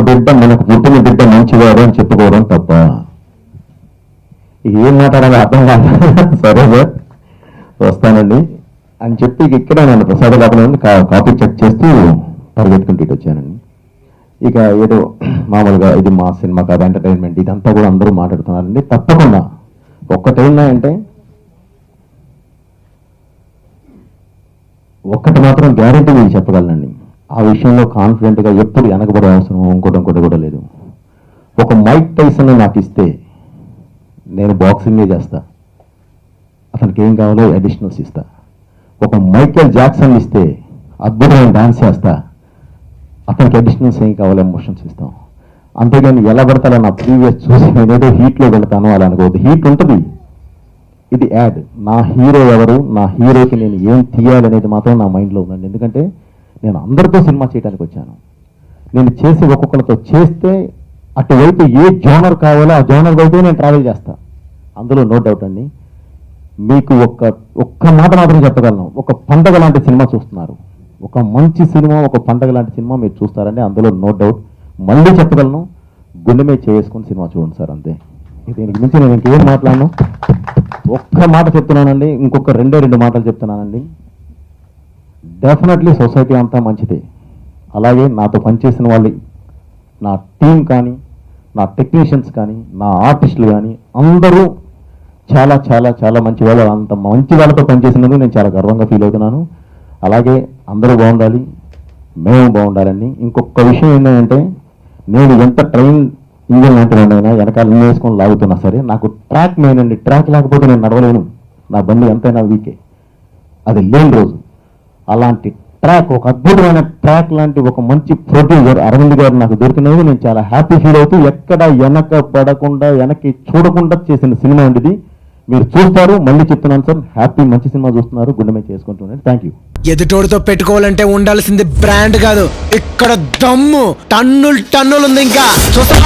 బిడ్డ మనకు పుట్టిన బిడ్డ మంచివాడు అని చెప్పుకోవడం తప్ప. ఏం మాట్లాడాలి అర్థం కాదు. సరే సార్ వస్తానండి. అని చెప్పి ఇక్కడ ఇక్కడే నన్ను ప్రసాద లోపల కాపీ చెక్ చేస్తూ పరిగెత్తుకుంటూ ఇటు వచ్చానండి. ఇక ఏదో మామూలుగా ఇది మా సినిమా కాదు ఎంటర్టైన్మెంట్ ఇదంతా కూడా అందరూ మాట్లాడుతున్నారండి. తప్పకుండా ఒక్కటేందంటే ఒక్కటి మాత్రం గ్యారెంటీ మీరు చెప్పగలనండి. ఆ విషయంలో కాన్ఫిడెంట్గా ఎప్పుడు వెనకబడే అవసరం ఇంకోటి ఇంకోటి కూడా లేదు. ఒక మైక్ టైసన్ నాకు ఇస్తే నేను బాక్సింగే చేస్తా. అతనికి ఏం కావాలో అడిషనల్స్ ఇస్తా. ఒక మైకేల్ జాక్సన్ ఇస్తే అద్భుతమైన డాన్స్ చేస్తా. అతనికి అడిషనల్స్ ఏం కావాలో ఎమోషన్స్ ఇస్తాం. అంతేగాని ఎలా పడతాలో నా ప్రీవియస్ చూసి నేనేదో హీట్లో వెళ్తాను అలా అనుకోవద్దు. హీట్ ఉంటుంది. ఇది యాడ్ నా హీరో ఎవరు? నా హీరోకి నేను ఏం తీయాలనేది మాత్రం నా మైండ్లో ఉందండి. ఎందుకంటే నేను అందరితో సినిమా చేయడానికి వచ్చాను. నేను చేసి ఒక్కొక్కరితో చేస్తే అటువైపు ఏ జోనర్ కావాలో ఆ జోనర్ వైపు నేను ట్రావెల్ చేస్తా. అందులో నో డౌట్ అండి మీకు ఒక్క ఒక్క మాట మాత్రం చెప్పగలను. ఒక పండగ లాంటి సినిమా చూస్తున్నారు. ఒక మంచి సినిమా ఒక పండగ లాంటి సినిమా మీరు చూస్తారండి అందులో నో డౌట్ మళ్ళీ చెప్పగలను గుండె మీద చేసుకుని సినిమా చూడండి సార్ అంతే. దీనికి మించి నేను ఇంకేం మాట్లాడను. ఒక్క మాట చెప్తున్నానండి ఇంకొక రెండే రెండు మాటలు చెప్తున్నానండి. డెఫినెట్లీ సొసైటీ అంతా మంచిదే. అలాగే నాతో పనిచేసిన వాళ్ళు నా టీం కానీ నా టెక్నీషియన్స్ కానీ నా ఆర్టిస్టులు కానీ అందరూ చాలా చాలా చాలా మంచి వాళ్ళు. అంత మంచి వాళ్ళతో పనిచేసినందుకు నేను చాలా గర్వంగా ఫీల్ అవుతున్నాను. అలాగే అందరూ బాగుండాలి మేము బాగుండాలండి ఇంకొక విషయం ఏంటంటే నేను ఎంత ట్రైన్ ఇంజన్ లాంటి వెనకాల ఇన్ని వేసుకొని లాగుతున్నా సరే నాకు ట్రాక్ మెయిన్ అండి. ట్రాక్ లేకపోతే నేను నడవలేను. నా బండి ఎంతైనా వీకే అది లేని రోజు. అలాంటి ట్రాక్ ఒక అద్భుతమైన ట్రాక్ లాంటి ఒక మంచి ప్రొడ్యూసర్ అరవింద్ గారు నాకు దొరికినందుకు నేను చాలా హ్యాపీ ఫీల్ అవుతూ ఎక్కడ వెనక పడకుండా వెనక్కి చూడకుండా చేసిన సినిమా అండి మీరు చూస్తారు మళ్ళీ చెప్తున్నాను సార్. హ్యాపీ మంచి సినిమా చూస్తున్నారు. గుండెమే చేసుకుంటున్నాను థ్యాంక్ యూ ఎదుటోడితో పెట్టుకోవాలంటే ఉండాల్సింది బ్రాండ్ కాదు. ఇక్కడ దమ్ము టన్నులు టన్నులు ఉంది ఇంకా. చూస్తా.